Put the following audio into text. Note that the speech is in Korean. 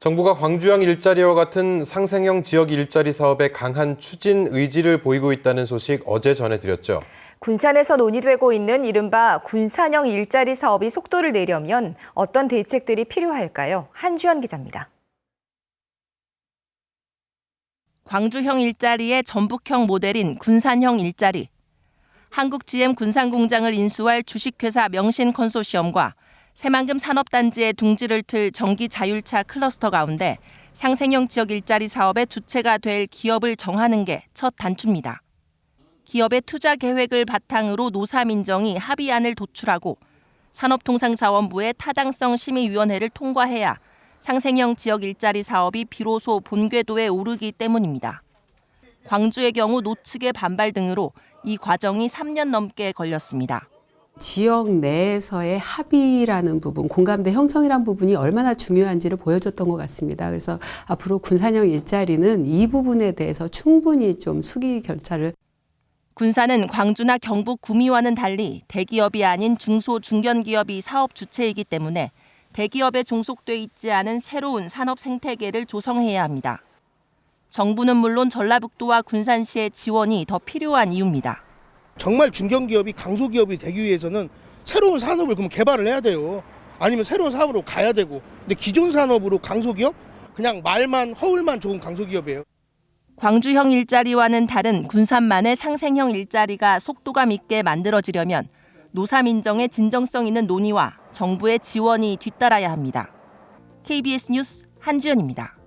정부가 광주형 일자리와 같은 상생형 지역 일자리 사업에 강한 추진 의지를 보이고 있다는 소식 어제 전해드렸죠. 군산에서 논의되고 있는 이른바 군산형 일자리 사업이 속도를 내려면 어떤 대책들이 필요할까요? 한주연 기자입니다. 광주형 일자리의 전북형 모델인 군산형 일자리. 한국 GM 군산공장을 인수할 주식회사 명신 컨소시엄과 새만금 산업단지의 둥지를 틀 전기 자율차 클러스터 가운데 상생형 지역 일자리 사업의 주체가 될 기업을 정하는 게 첫 단추입니다. 기업의 투자 계획을 바탕으로 노사민정이 합의안을 도출하고 산업통상자원부의 타당성 심의위원회를 통과해야 상생형 지역 일자리 사업이 비로소 본궤도에 오르기 때문입니다. 광주의 경우 노측의 반발 등으로 이 과정이 3년 넘게 걸렸습니다. 지역 내에서의 합의라는 부분, 공감대 형성이라는 부분이 얼마나 중요한지를 보여줬던 것 같습니다. 그래서 앞으로 군산형 일자리는 이 부분에 대해서 충분히 좀 수기 결차를 군산은 광주나 경북 구미와는 달리 대기업이 아닌 중소 중견 기업이 사업 주체이기 때문에 대기업에 종속돼 있지 않은 새로운 산업 생태계를 조성해야 합니다. 정부는 물론 전라북도와 군산시의 지원이 더 필요한 이유입니다. 정말 중견기업이 강소기업이 되기 위해서는 새로운 산업을 그럼 개발을 해야 돼요. 아니면 새로운 사업으로 가야 되고. 근데 기존 산업으로 강소기업? 그냥 말만 허울만 좋은 강소기업이에요. 광주형 일자리와는 다른 군산만의 상생형 일자리가 속도감 있게 만들어지려면 노사 민정의 진정성 있는 논의와 정부의 지원이 뒤따라야 합니다. KBS 뉴스 한주연입니다.